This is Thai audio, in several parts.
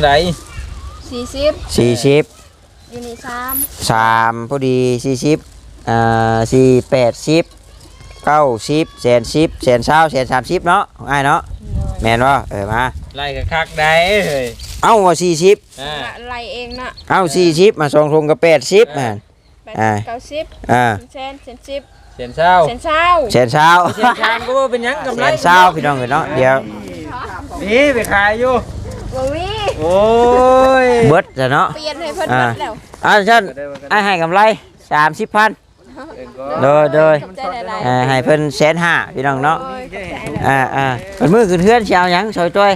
นั่นไดสี่สิบสี่สิบอยู่นี่สามสามพอดีสี่สิบอ่าสี่แปดสิบเก้าสิบแสนสิบแสนเช้าแสนสามสิบเนาะง่ายเนาะแม่นว่าเออมาไล่กับคักได้เฮ้ยเอ้าว่าสี่สิบอ่าไล่เองนะเอ้าสี่สิบมาสองทงกับแปดสิบอ่าแปดอ่าเก้าสิบอ่าเซนเซนสิบเสียนเช้าเซนเช้าแสนเช้าเสียนชามก็ว่าเป็นหยังกำแสไรนเช้าพี่น้องเอ้ยเนาะเดี๋ยวนี่ไปขายอยู่บ่มี โอ้ยเบิดจะเนาะ เปลี่ยนให้เพิ่นอ่าหมดแล้วอ่าฉันไอ้ให้กำไรสามสิบพันโดยโดย ขอบใจหลายอ่าให้เพิ่นแสนห้าพี่น้องๆเนาะ โอ้ยขอบใจหลายอ่าอ่าเป็นมือขึ้นเทือนสิเชียวยังซอยจ้อย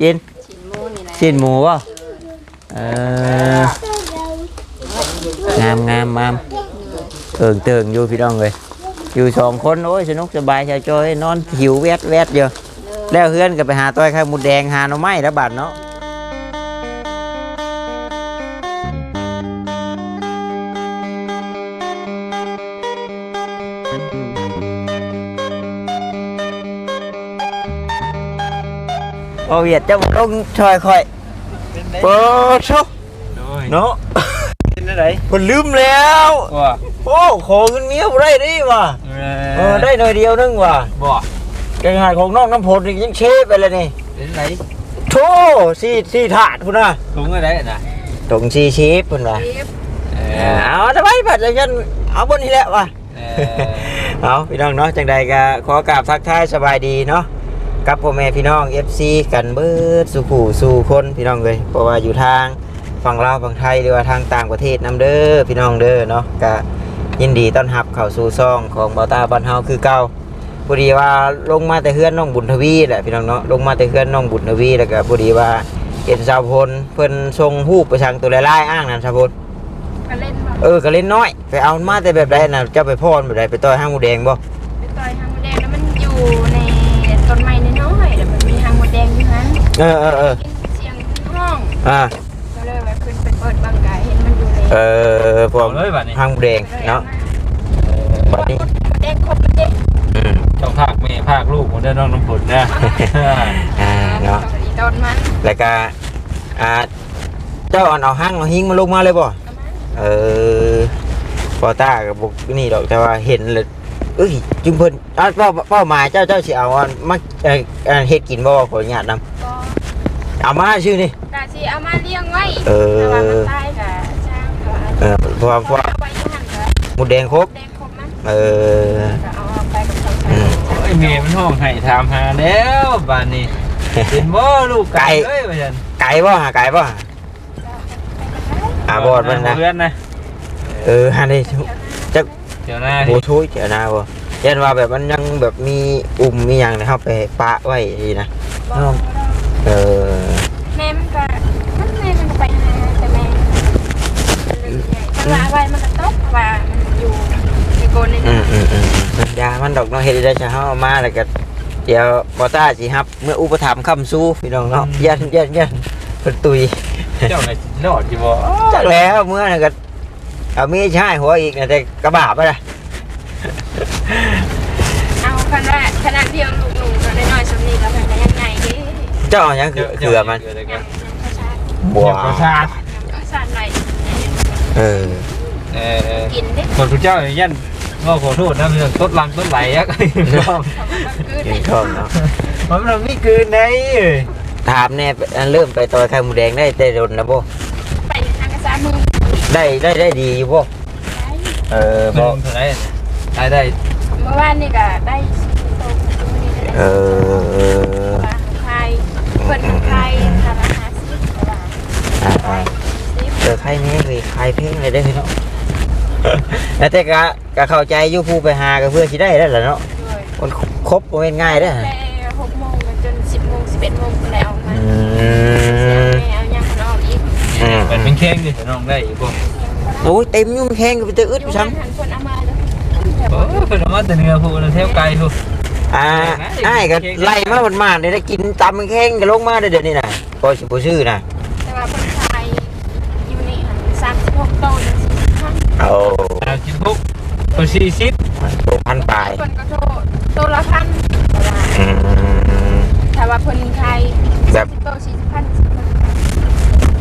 กินชิ้นหมูนี่แหละชิ้นหมูป่ะเอองามงามงามเอิงเติงอยู่พี่น้องเลยอยู่สองคนโอ้ยสนุกสบายชาวจ้อยนอนหิวแวดแวดเยอะแล้วเพื่อนก็ไปหาต้อยข้าวหมูแดงหาหน่อไม้แล้วบาดเนาะ โอเวียดเจะต้องช่วยคอยโอ้โชโอ้ยเนาะเป็นอะไรผมลืมแล้วว่าโอ้ขอเงินเมียบ่ได้ดิว่ะเอเออได้หน่อยเดียวนึงว่ะบ่แกงหายของน้องน้ำผลนี่ยังเชฟไปเลยนี่เป็นไรโธ่สี่สี่ถาดพุ่นน่ะถุงอะไรน่ะตรงสี่เชฟพุ่นว่ะเอเอออเอาทำไมบัดจันเอาบนนี้แหละว่ะเออเอาพี่น้องเนาะจังใดก็ขอกราบทักทายสบายดีเนาะ กับพ่อแม่พี่น้อง FC กันเบิดสู่ผู้สู่คนพี่น้องเลยเพราะว่าอยู่ทางฝั่งลาวฝั่งไทยหรือว่าทางต่างประเทศนํเด้อพี่น้องเด้อเนาะก็ยินดีต้อนรับเข้าสู่ซ่องของเบาตาบ้านเฮาคือเก่าพอดีว่าลงมาแต่เฮือนน้องบุญทวีแหละพี่น้องเนาะลงมาแต่เฮือนน้องบุญทวีแล้วก็พอดีว่าเห็นสาวพลเพิ่นส่งรูปไปทางตัวลายๆอ้างนั่นสาวพลก็เล่นบ่เออก็เล่นน้อยไปเอามาแต่แบบใดน่ะเจ้าไปพ่อนแบบใดไปต่อยห้างหมูแดงบ่ไปต่อยหางมดแดงแล้วมันอยู่ในต้นไม้ เออเออเออกินเสียงห้องอ่าก็เลยว่าขึ้นไปเปิดบังกายเห็นมันอยู่ในเออพวเอากเลยบัดนี้ห้างหมูแดงเนาะบัดนี้แดงครบเลยเด้อืมเจ้าภาคแม่ภาคลูกผมได้น้องน้ำผลนะ อ่าเนาะอีต้นมันแล้วก็อ่าเจ้าเอาเอาห้างเอาหิ้งมาลงมาเลยบ่เอามาเออพอต้ากับบุกนี่ดอกแต่ว่าเห็นเลยเอ้ยจุมเพิ่นอ่าเป้าเป้าหมายเจ้าเจ้าสิเอาอันมาเอ่อเอ่อเฮ็ดกินบ่ขออนุญาตนำก็ เอามาชื่อนี่ กะสิเอามาเลี้ยงไว้เออ แต่ว่ามันตายกะช่างก็เออเพราะว่าเพราะว่าเอาไว้ที่หั่นก็หมูแดงครบ แดงครบมันเออก็เอาไปกับเขาอืม โอ้ยเมย์มันห้องให้ถามหาแล้วบ้านนี้เป็นบ่ลูกไก่เอ้ยว่าซั่นไก่บ่หาไก่บ่หาอ่าบอดมันนะ เพื่อนนะเออฮันนี่เดี๋ยวหน้าโหช่วยเจ้าหน้าบ่ยันว่าแบบมันยังแบบมีอุ่มมีหยังนะครับไปปะไว้ดีนะ น้อง เออ แม่มันก็มันแม่มันก็ไปหาแต่แม่มันละไว้มันก็ตกว่ามันอยู่ในโกนใน อื นั้ ม น อืมอืมอืมยามันดอกน้องเฮ็ดได้จะเฮาเอามาแล้วก็เดี๋ยวบอต้าสิครับ เมื่ออุปถัมภ์คำสู้พี่น้องเนาะยันยันยันเพิ่นตุยเจ้าไงรอดอยู่บ่จักแล้วเมื่อนั้นก็เอามีใช่หัวอีกนะแต่กระบะไปละเอาขนาดขนาดเดียวลูกหนูตัวน้อยๆสำนีแล้วมันก็ยังไงดิเจ้าเอาหยังคือเกลือมันเกลืออะไรยักังนยังประชาบัวประชาชยังประชาหน่อยเออเออกินดิคนพระเจ้าอย่างยัน ก็ขอโทษนะเรื่องต้นลำต้นไหลยักษ์เขาก็คือกินข้าวเนาะมันเราไม่คืนไหนถามแน่อันเริ่มไปต่อยไข่หมูแดงได้แต่โดนนะโบไปทางกระซ้ามือได้ได้ได้ดีอยู่โบเออบบออกกเท่าไหร่ได้ได้เมื่อวานนี่ก็ได้โตมื้อนี้ก็เอได้อว่าใครเพิ่นใครทำอาหารสิว่าอ่าไปอ่าสิเจอไข่นี้คือไข่เพ่งเลยได้อพี่เนาะ แล้วแต่กะกะเข้าใจอยู่ผู้ไปหากับเพื่อสิได้แล้วล่ะเนาะด้วยมันครบบ่แม่นง่ายเด้อแต่หกโมงจนสิบโมงสิบเอ็ดโมงแล้วมาอืเสียมแม่เอายังมันออกอีกอืมมันเป็นแข้งดิน้องได้อีกบ่โอ้ยเต็มอยุ่มนแข้งก็ไปเตะอึดอยู่ซ้หันหันคนเอามาเลยโอ้เพิ่นเอามาแต่เนื้อผู้นะเทวไก่ผู้ำอ่าอ้ายก็ไล่มาบนมาได้ได้กินตำแข้งก็ลงมาได้เดี๋ยวนี้น่ะพอสิบ่ซื้อน่ะ แต่ว่าคนไทยอยู่นี่หันสามสิบหกโตวถึงสี่สิ บพันเอาอาจิบุกตัวสี่สิบตัวพันปลายคนก็โทษตัวละพันแต่ว่าอืมถ้าว่าคนไทยแบบโตสี่สิบพันสิบพัน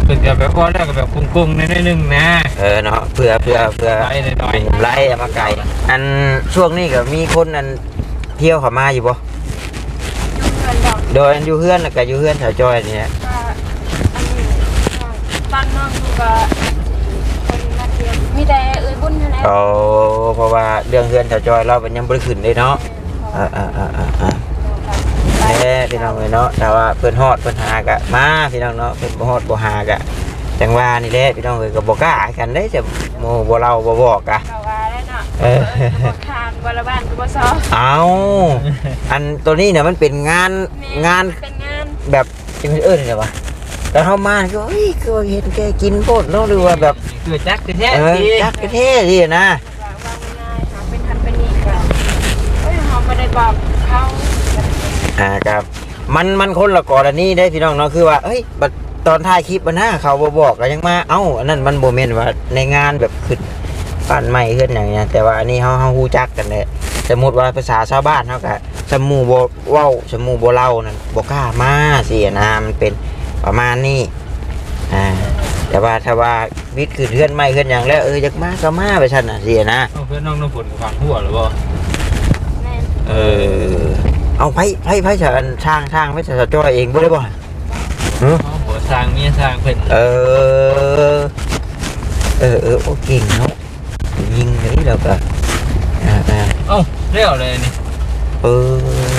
เป็นกับแบบว่าแล้วก็แบบกุ้งๆนิดนึงนะ เออเนาะเพื่อเพื่อเพื่อไล่หน่อยเป็นไรเอามาไก่อันช่วงนี้ก็มีคนอันเที่ยวเข้ามาอยู่บ่เงินดอกโดยอันอยู่เฮือนน่ะก็อยู่เฮือนแถวจอยนี่แหละก็อันนี้บ้านนอกดูก็คนมาเที่ยว มีแต่เอ้ยบุญเท่านั้นโอ้เพราะว่าเรื่องเฮือนแถวจอยเราเป็นยังบ่ได้ขึ้นเลยเนาะอ่าอ่าอ่าอ่าอ่าแน่พี่น้องเลยเนาะแต่ว่าเพิ่นฮอดเพิ่นหากะมาพี่น้องเนาะเพิ่นบ่ฮอดบ่หากะจังว่านี่แหละพี่น้องเอ้ยก็บ่กล้ากันเด้จะโมบ่เล่าบ่บอกกะเราว่าแล้วเนาะเออทานวันละบ้านกูบ่ซอเอาอันตัวนี้เนี่ยมันเป็นงานงานเป็นงานแบบจังเอิ้นไงวะ แต่เข้ามาก็เฮ้ยก็เห็นแกกินโพดเนาะหรือว่าแบบคือจักแท้เออดีจักกระเทดีนะว่าว่าง่ายๆหาเป็นทันเป็นนี่ก็เอ้ยเฮาบ่ได้บอกเขาอ่าครับ มันมันคนละกรณีได้พี่น้องเนาะคือว่าเฮ้ยบัดตอนถ่ายคลิปมันนะเขาบ่บอกก็ยังมาเอ้าอันนั้นมันโมเมนว่าในงานแบบขึ้นปั้นใหม่ขึ้นอย่างเงี้ยแต่ว่าอันนี้เฮาเฮาฮู้จักกันเลยสมมุติว่าภาษาชาวบ้านเฮาก็สมมูบ่เว้าสมมูบ่เล่านั่นบ่กล้ามาสินะมันเป็น ประมาณนี้อ่าแต่ว่าถ้าว่าวิทย์คือเพื่อนใหม่ขึ้นอย่างแล้วเอออยากมาก็มาไปซั่นน่ะสินะเอาเพื่อนน้องน้ำฝนกับฝังหัวหรือเปล่าแม่นเออเอาไผไผไผจะอันช่างช่างไผจะจ้อยเองบ่ได้บ่เออเอาหัวสร้างเมียสร้างเพิ่นเออ เออเออโอ้เก่งเนาะยิงเลยแล้วก็อ่าอ่าเอ้าเรียวเลยนี่เอ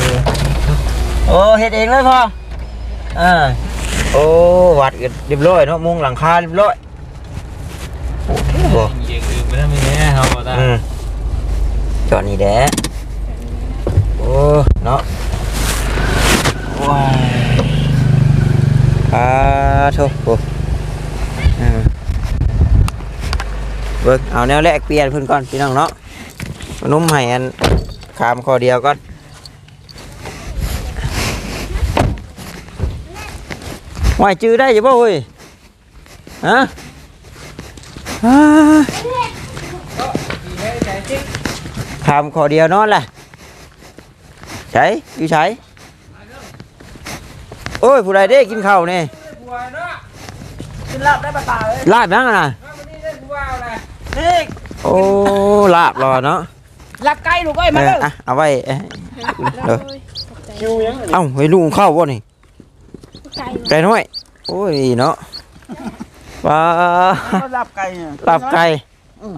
อโอ้เฮ็ดเองเลยพ่ออ่า โอ้วัดกันเรียบร้อยเนาะมุงหลังคาเรียบร้อยโอ้โหยิงอื่นไม่ได้ไม่แน่เฮาบ่ได้อืมจอดนี่แดะโอ้เนาะว้ายอ่าโถโอ้อืมเบิ่งเอาแนวแรกเปลี่ยนเพิ่นก่อนพี่น้องเนาะมนุ่มให้อันขามคอเดียวก่อน ว่ายจื้อได้อยู่บ่เว้ยฮะอ่าทำขอเดียวนอนแหละใช่อยู่ใช่โอ้ยผู้ใดได้กินข้าวนี่กินลาบได้ปลาตาเลยลาบยังอะนะนี่โอ้ลาบรอเนาะลาบไก่ลูกเอ้ยเอมาอเลยอะเอาไว้เอ้ยเออคิวยังเอ้าไปลุงข้าวบ่นี่ ไก่ไก่น้อย โอ้ยเนาะว้าลาบไก่เนี่ยลาบไก่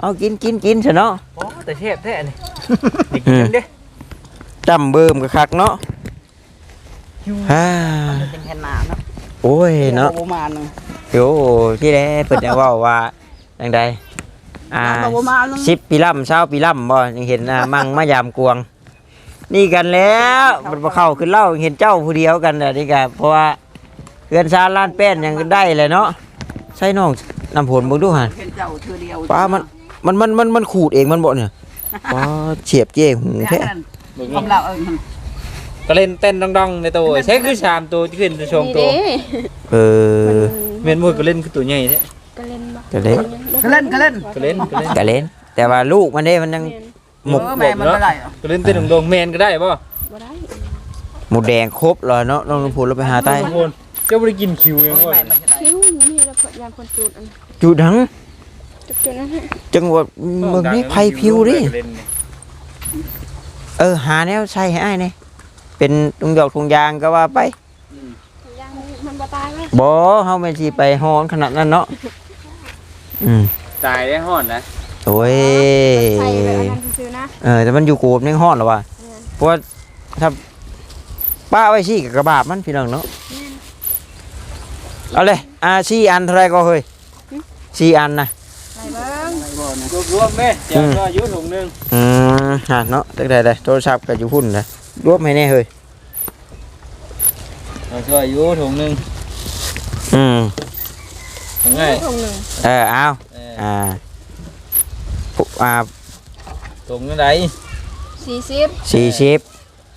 เอากินกินกินเถอะเนาะโอ้แต่เทพแท้นี่อืมจำเบิ่มกับคักเนาะฮ่าเป็นแค่นาเนาะโอ้ยเนาะประมาณนึงโยที่แรกเพิ่นจะเว้าว่าจังใดอ่าประมาณนึงสิบปีล่ำเช้าปีล่ำบ่ยังเห็นอ่ามั่งมายามกวง นี่กันแล้วมันมาเข้าขึ้นเล่าเห็นเจ้าผู้เดียวกันน่ะนี่กะเพราะว่า เรือนชาล้านแป้นยังได้เลยเนาะใช่น้องนำผลเบิ่งดูหั่นเป็นเจ้าเธอเดียวป้ามันมันมันมันมันขูดเองมันบ่เนี่ยป้าเฉียบเจ้หูแท้ทำเราเออก็เล่นเต้นดองๆในตัวใช้คือชามตัวขึ้นชมตัวนี่เด้เออเมียนมวยก็เล่นคือตัวใหญ่แท้ก็เล่นบ่ก็เล่นก็เล่นก็เล่นก็เล่นก็เล่นก็เล่น แต่ว่าลูกมันเด้มันยังหมกเออแม่มันไม่ได้หรอก็เล่นเต้นดองๆแมนก็ได้ป่ะบ่ได้หมูแดงครบเลยเนาะน้องลุงพูนเราไปหาใต้ทุกคน เจ้าบ่ได้กินคิวยังว่าแม่มันจะได้คิ้วนี่แล้วพยามคนจูดอันจุดหัง จุดๆนั้นฮะจังหวะเบิ่งนี่ไผผิวดิเออหาแนวใช่ให้อ้ายนี่เป็นตุงหยอกทุงยางก็ว่าไปยางมันบ่ตายเว้ยบ่เฮาไม่สิไปฮอนขนาดนั้นเนาะอืมตายได้ห่อนนะโอ้ย ใส่แบบอันนั้นซื่อๆนะเออแต่มันอยู่โกบยังฮอนหรอวะเพราะว่าถ้าป้าไว้ซี่กับกระบาบมันพี่น้องเนาะ เอาเลยอ่าซี่อันเท่าไหรก็เฮ้ยซี่อันนะใส่เบิ่งรวมๆแม่เดี๋ยวก็อายุถุงนึงอืมฮะเนาะจักได้ได้โทรศัพท์ก็อยู่หุ่นนะรวบให้แน่เฮ้ยเราก็อายุถุงนึงอืมง่ายถุงหนึงเออเอาเอออ่าปุ๊บอ่าถุงไหน40สี่สิบ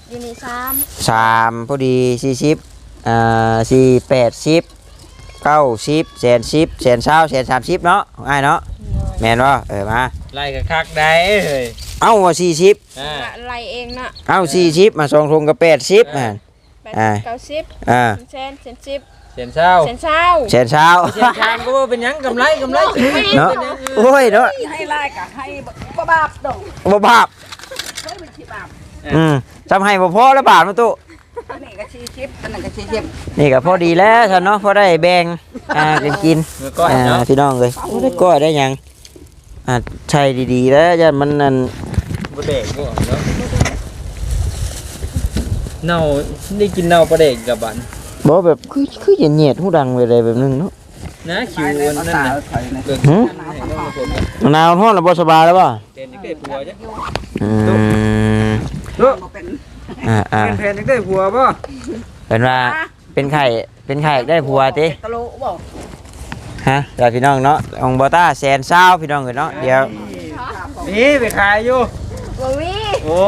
อยู่นี่3สามพอดีสี่สิบอ่าสี่แปดสิบ เก้าสิบแสนสิบแสนเช้าแสนสามสิบเนาะง่ายเนาะแม่นว่าเออมาไล่กับคักได้เฮ้ยเอาว่าสี่สิบอ่าไล่เองน่ะเอาสี่สิบมาสองทงกับแปดสิบอ่าอ่า80 90อ่าเซนเซนสิบเสียนเช้าเส้นเช้าแสนเช้าเสียนชานก็ว่าเป็นหยังกำไรกำไรเนาะโอ้ยเนาะให้ไล่กะให้บ่บาปดอกบ่บาปเฮ้ยมันสิบาปอืมทำให้บ่พอแล้วบาทมาตุ อันนี้ก็ชี้ชิปอันนั้นก็ชี้ชิปนี่ก็พอดีแล้วท่านเนาะพอได้แบ่งอ่ากันกินมือก้อยอ่าเนาะพี่น้องเลยโอ้ได้ก้อยได้หยังอ่าใช่ดีๆแล้วจะมันนั่นบ่เด็กบ่เนาะเน่าได้กินเน่าปลาเด็กกับบันบ่แบบคือคือเหยียดๆหูดังไปเลยแบบนึงเนาะนะคิวไปเลยอันเอานั้นตาน่ะถอยนะเกิดหืมให้น้องมาผมมะนาวฮ้อนแล้วบ่สบายแล้วบ่เต้นนี่ได้ผัวจ้ะอืมลูกบ่เป็น อ่าอ่าเป็นแฟนนี่ได้ผัวป่ะเป็นว่าเป็นไข่เป็นไข่ได้ผัวติตะโลบ่ฮะเดี๋ยวพี่น้องเนาะองบอต้าแสนเศร้าพี่น้องเอ้ยเนาะเดี๋ยวนี่ไปขายอยู่บ่มีโอ้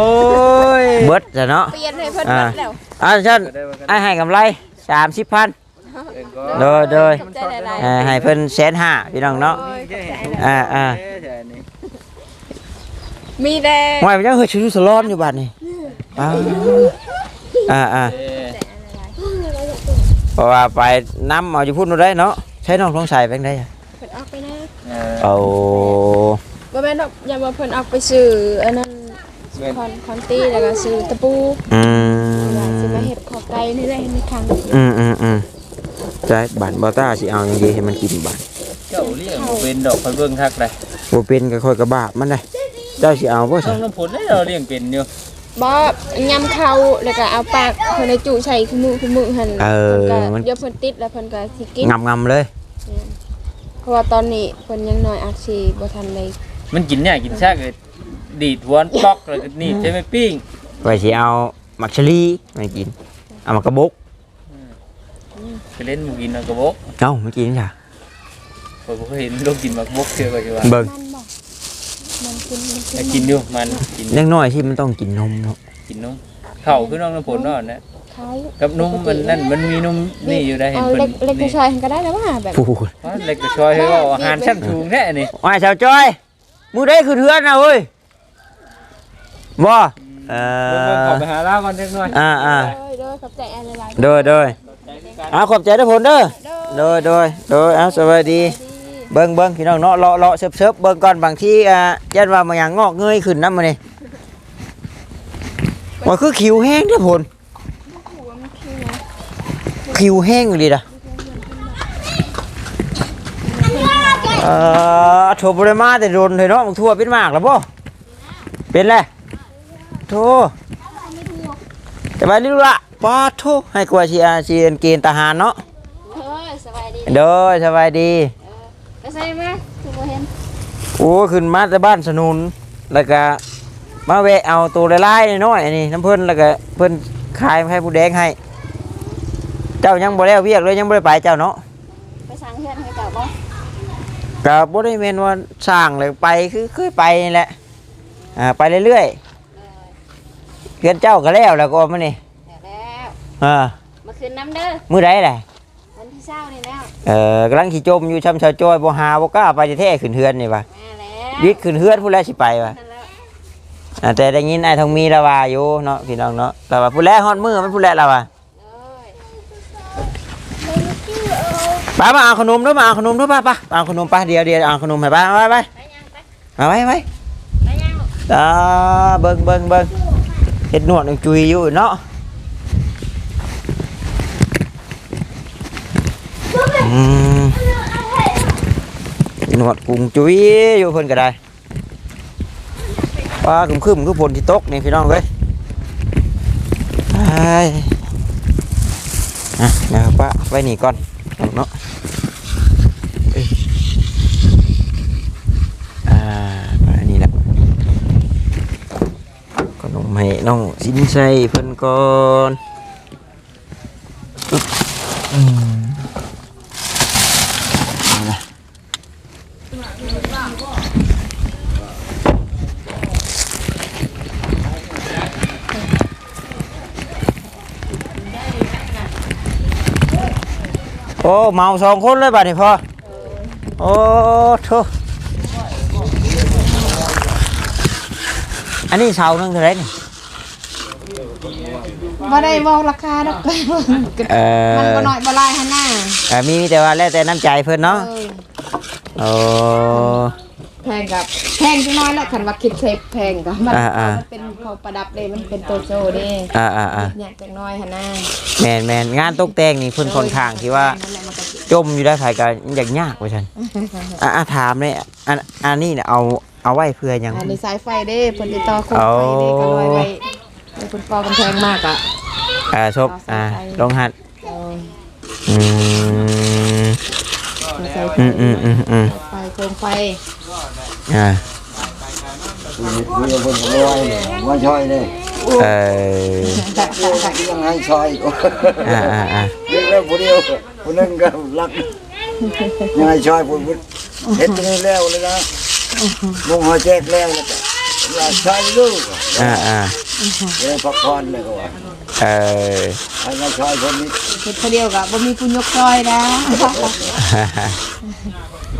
ยเบิดจะเนาะเปลี่ยนให้เพิ่นเบิดแล้วอ่าฉันไอ้ให้กำไรสามสิบพันโดยโดยขอบใจหลายอ่าให้เพิ่นแสนห้าพี่น้องเนาะๆโอ้ยขอบใจหลายอ่าอ่าๆมีแต่ว่ามันยังเฮ้ยชิวสลอนอยู่บ้านนี่ อ้าวอ่าอ่าเพราะว่าไปน้ำเอาอยู่พุ่นนู่นได้เนาะใช้น้องท้องใส่ไปได้อะเพิ่นออกไปนะเอาบ่แม่นดอกอย่ามาเพิ่นออกไปซื้ออันนั้นคอนคอนตี้แล้วก็ซื้อตะปูอืว่าสิมมาเฮ็ดขอไก่นี่ได้ในครั้งอืมอืมอืมใช่บ้านบอต้าสิเอาอย่างดีให้มันกินบ้านเจ้าเลี้ยงบ่เป็นดอกคอยเบิ่งคักเลยบ่เป็นก็ค่อยกระบาบมันได้เจ้าสิเอาบ่ต้ใช่องน้ำผลให้เราเลี้ยงเป็นอยู่ บ่ยำเข้าแล้วก็เอาปากเพิ่นให้จุใส่คือมือคือมือหั่นเออเพิ่นก็มัน เดี๋ยวเพิ่นติดแล้วเพิ่นก็สิกิน งำงำๆเลย เพราะว่าตอนนี้เพิ่นยังน้อยอาจสิบ่ทันได้มันกินเนี่ยกินชากเลยดีดหัวนปอกแล้วก็นี่ใช่ไหมปิ้งไว้สิเอามักชะลีไม่กิน เอามากระบกไปเล่นหมูกินเอากระบอกเอ้าไม่กินจ้ะผมเคยเห็นลูกกินมักบกเชื่อก็จะว่าเบิ่ง มันบ่ มันกินมันกิแต่นกินอยู่มันกินเล็กน้อยที่มันต้องกินนมเนาะกินนมเข่าคือน้องน้ำผลเนาะนะเขากับนมมันนั่นมันมีนมนี่อยู่ได้เห็นเอาเพิ่นเล็กเล็กกระนี่ชอยก็ได้แล้วว่าแบบ พูดว่าเล็กกระชอยให้ว่าอาหารชั้นสูงแท้นี่ว่าชาวจ้อยมือได้คือเทือนนะเว้ยบ่เอเบิ่งๆขออ ไปหาล่าก่อนเล็กน้อยอ่าอ่า โดยโดยขอบใจอันหลายโดยโดยเอาขอบใจทุกคนเด้อๆโดยโดยโดยโดยเอาสวัสดี เบิ่งเบิ่งพี่น้องเนาะเลาะเลาะเสิร์ฟเสิร์ฟเบิ่งก่อนบางทีอ่ายันว่ามันอย่างงอกเงยขึ้นน้ำมันนี่ว่าคือคิวแห้งเด้อผลหัวมันขี้นะคิวแห้งเลยด่ะเอ่อโทรบริมาแต่โดนเลยเนาะมึงทั่วเป็นมากแล้วบ่เป็นแล้วโทรสบายดีลูกละป้าโทรให้กว่าชีอาชีเกณฑ์ทหารเนาะเฮ้ยสบายดีโดยสบายดีไป ใส่มาคือบ่เห็นโอ้ขึ้นมาแต่บ้านสนุนแล้วก็มาแวะเอาตัวละลายๆน้อยๆอันนี้น้ำเพิ่นแล้วก็เพิ่นขายให้ผู้แดงให้ เจ้ายังบ่แล้วเวียกเลยยังบ่ได้ไปเจ้าเนาะไปสั่งเฮือนให้เจ้าบ่ก็บ่ได้แม่นว่าสร้างเลยไปคือเคยไปนี่แหละอ่าไปเรื่อยๆเพื่อนเจ้าก็แล้วแล้วก็มานี่เดี๋ยวแล้วอ่ามาคืนน้ำเด้อมื้อใดแหละ วันที่เช้านี่แล้วเอ่อกำลังขี่จมอยู่ชำชาวจอยบ่หาบ่กล้าไปแท้ๆขึ้นเฮือนนี่ว่ะมาแล้ววิทย์ขึ้นเฮือนผู้แลสิไปว่ะนั่นแหละอ่าแต่ได้ยินไอ้ทองมีและว่าอยู่เนาะพี่น้องเนาะแต่ว่าผู้แลฮอดมือมันผู้แลและว่าโดยป้ามาเอาขนมด้วยมาเอาขนมด้วยป้าป้าเอาขนมป้าเดียวเดียวเอาขนมให้ป้าไปไปไปยังไปมาไปไปไปยังลูก อ่าเบิ่งเบิ่งเบิ่งเฮ็ดหนวดจุยอยู่เนาะอืม หนวดกุ้งจุ้ยอยู่เพิ่นก็ได้ป้าคึมคึมๆคือฝนที่ตกนี่พี่น้องเอ้ยไปอะเดี๋ยวป้าไว้นี่ก่อนเนาะอ่าไปนี่แหละขนมให้น้องสินใส่เพิ่นก่อนอึ๊บอืมเอาล่ะโอ้ เมาสองคนเลยบัดนี้พ่อโอ้โถอันนี้เสาหนึงเท่าไหรนี่บ่ได้บอกราคาดอกเออมันบ่น้อยบ่หลายหั่นน่ะเอ่อมีมีแต่ว่าแล้วแต่น้ำใจเพิ่นเนาะเออ โอ้ แพงกับแพงจังน้อยแหละคันว่าคิดเซฟแพงก็มันอ่าอ่า มันเป็นของประดับเด้มันเป็นโตโจเด้อ่าอ่าอ่าเนี่ยจังน้อยหั่นน่ะแมนแมนงานตกแต่งนี่เพิ่นค่อนข้างที่ว่า นั่นแหละมันก็สิจมอยู่ได้ภายก็อยากยากว่าฉันอะอะถามเลยอันอันนี้เนี่ยเอาเอาไว้เพื่อหยัง อันนี้สายไฟเด้เพิ่นติดต่อโคมเอาไฟเด้ก็ลอยไว้เดี๋ยวเพิ่นก่อกำแพงมากอะ อ่าชบอ่าลงหัดเอออืมมาใส่ไฟอืมอืมอืมอืมไฟโคมไฟ อ่ามีคนขโมยมาช่อยเลยเออยังให้ช่อยอ่าอ่าอ่ายังแล้วผู้เดียวผู้นั้นก็รักยังให้ช่อยผู้เห็นตรงนี้แล้วเลยนะมุงหอแจกแล้วแล้วก็อยากช่อยลูกอ่าอ่าเลยพักผ่อนเลยก็ว่าเออให้มาช่อยคนนี้เฮ็ดคนเดียวก็บ่มีผู้ยกซอยนะ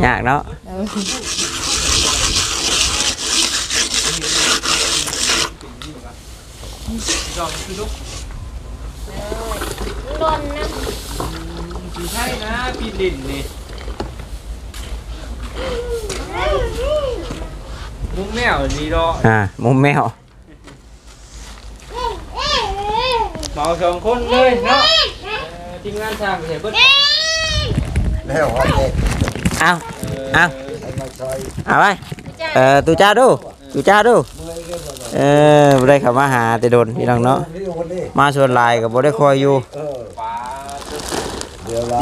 ยากเนาะ เออใช่นะพี่ลินนี่มุ้งแมวดีดอกอ่ามุมแมวเมาสองคนเลยเนาะเอ่อทีมงานสร้างไปเห็นเบิดแล้วหอแจกเอาเอาให้มาช่อยเอาไปเออตูจ้าดูตูจ้าดู เออบ่ได้เข้ามาหาแต่โดนพี่น้องเนาะมาชวนลายก็บ่ได้คอยอยู่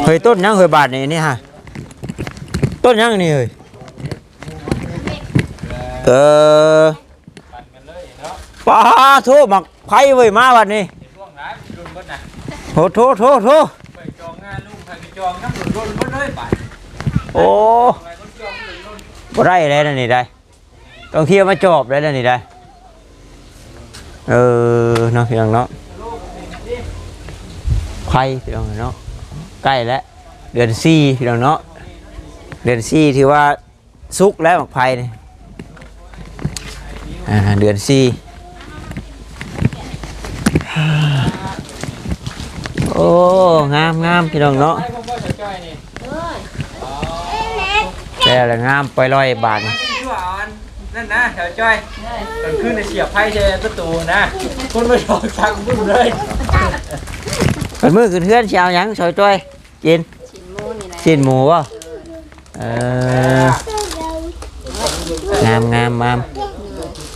เฮ้ยต้นยังเฮ้ยบาทนี่นี่ฮะต้นยังนี่เฮ้ยเออป้าโทหมักไผ่เว้ยมาวันนี้เห็นร่วงร้ายรุนเบิดนะโหโทโทโทไปจองงานลุงใครไปจองน้ำรุนรุนเบิดเลยไปโอ้ไปคนจองรุนรุนบ่ได้แล้วนั่นนี่ได้ต้องเที่ยวมาจอบแล้วนั่นนี่ได้ เออเนาะพี่น้องเนาะไผ่พี่น้องเนาะใกล้แล้วเดือนสี่พี่น้องเนาะเดือนสี่ที่ว่าสุกแล้วหมักไผ่นี่อ่าเดือนสี่โอ้งามงามพี่น้องเนาะไอ้พวกพ่อจะจ้อยนี่แต่ละงามไปลอยบาท นี่ชื่อว่าอันนั่นนะแถวจ้อยตอนขึ้นในเสียบไพ่เชประตูนะคนมาจองทางบุ้มเลยเป็นมือขึ้นเพื่อนเชียวหยังซอยจ้อยกินชิ้นหมูนี่แหละชิ้นหมูวะเอองามงามงาม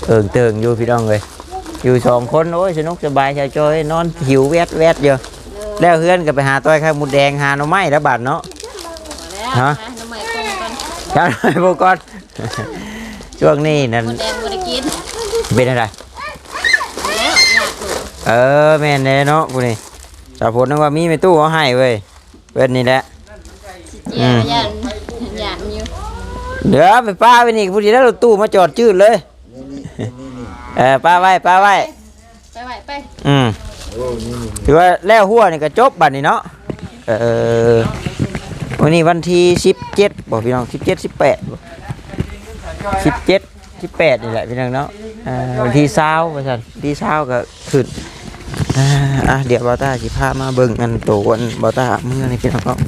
เอิงเติงอยู่พี่น้องเลยอยู่สองคนโอ้ยสนุกสบายชาวจ้อยนอนหิวแวดแวดอยู่แล้วเพื่อนก็ไปหาต้อยข้าวหมูแดงหาหน่อไม้แล้วบาทเนาะฮะน้ำใหม่คงกันเจ้าหน่อยพวกก่อน ช่วงนี้นั่นหมดแดงบ่ได้กินเป็นอะไรแล้วอยากถูกเออแม่นแน่เนาะกูนี่สาวผลนึกว่ามีไม่ตู้เอาให้เว้ยเว้นนี่แหละเจียวยันยันอยู่เดี๋ยวไปป้าไปนี่ผู้ที่ได้รถตู้มาจอดจืดเลยเออป้าไว้ป้าไว้ไปไหวไปอืมถือว่าแล้วหัวนี่ก็จบบัดนี้เนาะเออวันนี้วันที่สิบเจ็ดบอกพี่น้องสิบเจ็ดสิบแปด สิบเจ็ดสิบแปดนี่แหละพี่น้องเนาะอ่าวันที่เช้าว่าซั่นวันที่เช้าก็ขึ้นอะเดี๋ยวบอต้าสิพามาเบิ่งอันโตอันบอต้าเมื่อนี่พี่น้องเนาะ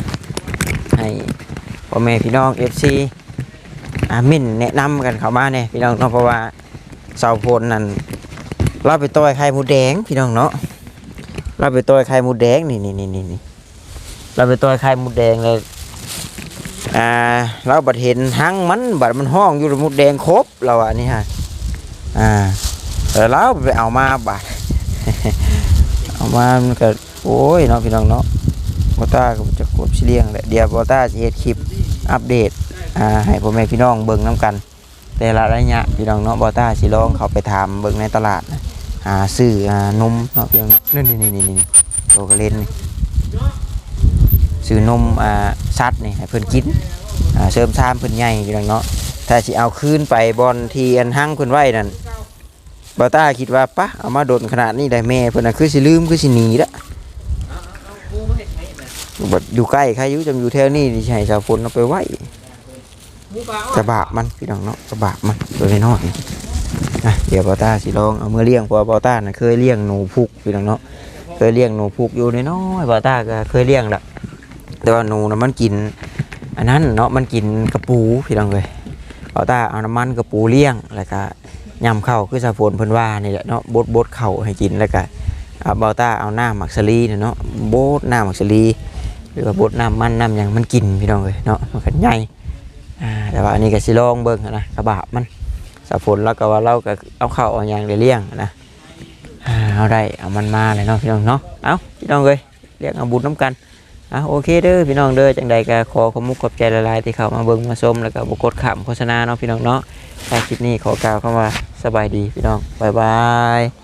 ให้พ่อแม่พี่น้องเอฟซีอ่ามินแนะนำกันเข้ามาเนี่ยพี่น้องเนาะเพราะว่าเสาโพนนั่นเราไปต่อยไข่หมูแดงพี่น้องเนาะเราไปต่อยไข่หมูแดงนี่นี่นี่นี่เราไปต่อยไข่หมูแดงเลย อ่าเราบัดเห็นหังมันบัดมันห้องอยู่หมูแดงครบเราอะนี่ฮะอ่าแต่เราไปเอามาบัดเอามามันก็โอ้ยเนาะพี่น้องเนาะบอต้าก็จะกดเลียงแหละเดี๋ยวบอต้าจะเฮ็ดคลิปอัปเดตอ่าให้พ่อแม่พี่น้องเบิ่งน้กัน แต่ละระยะพี่น้องเนาะบอต้าสิลองเขาไปถามเบิ่งในตลาดหาซื้ออ่านมเนาะพี่น้องเนาะนี่นี่นี่นี่นี่โตกระเล่นนี่ ซื้อนมอ่าซัดนี่ให้เพิ่นกินอ่าเสริมซามเพิ่นใหญ่พี่น้องเนาะถ้าสิเอาคืนไปบอลที่อันหั่งเพิ่นไว้นั่นบอต้าคิดว่าปะเอามาโดนขนาดนี้ได้แม่เพิ่นน่ะคือสิลืมคือสิหนีละบดอยู่ใกล้ใครอยู่จำอยู่แถวนี้นี่สิให้ชาวฝนเอาไปไว้กระบะมันพี่น้องเนาะกระบะมันตัวน้อยๆนะเดี๋ยวบอต้าสิลองเอาเมื่อเลี้ยงพราะว่าบอต้าน่ะเคยเลี้ยงหนูพุกพี่น้องเนาะเคยเลี้ยงหนูผูกอยู่น้อยๆบ่าวตาก็เคยเลี้ยงแหละ แต่ว่าหนูนะมันกิน อันนั้นเนาะมันกินกระปูพี่น้องเลยบ่าตาเอาน้ำมันกระปูเลี้ยงแล้วก็ยำเข้าคือสาฝนเพิ่นว่านี่แหละเนาะบดบดเข่าให้กินแล้วก็เอาบ่าตาเอาน้ำหมักสลีเนาะบดน้ำหมักสลีหรือว่าบดน้ำมันน้ำหยังมันกินพี่น้องเลยเนาะมันก็ใหญ่แต่ว่าอันนี้ก็สิลองเบิ่งนะกระบะมันสาฝนแล้วก็ว่าเราก็เอาเข้าเอาหยังเลี้ยงนะเอาได้เอามันมาเลยเนาะพี่น้องเนาะเอาพี่น้องเลยเรียกเอาบุญน้ำกัน อะโอเคเด้อพี่น้องเด้อจังใดก็ขอขอมุกขอบใจละลายที่เขามาเบิ่งมาชมแล้วก็บุกดขำโฆษณาเนาะพี่น้องเนาะใต้คลิปนี้ขอกล่าวคำว่าสบายดีพี่น้องบ๊ายบาย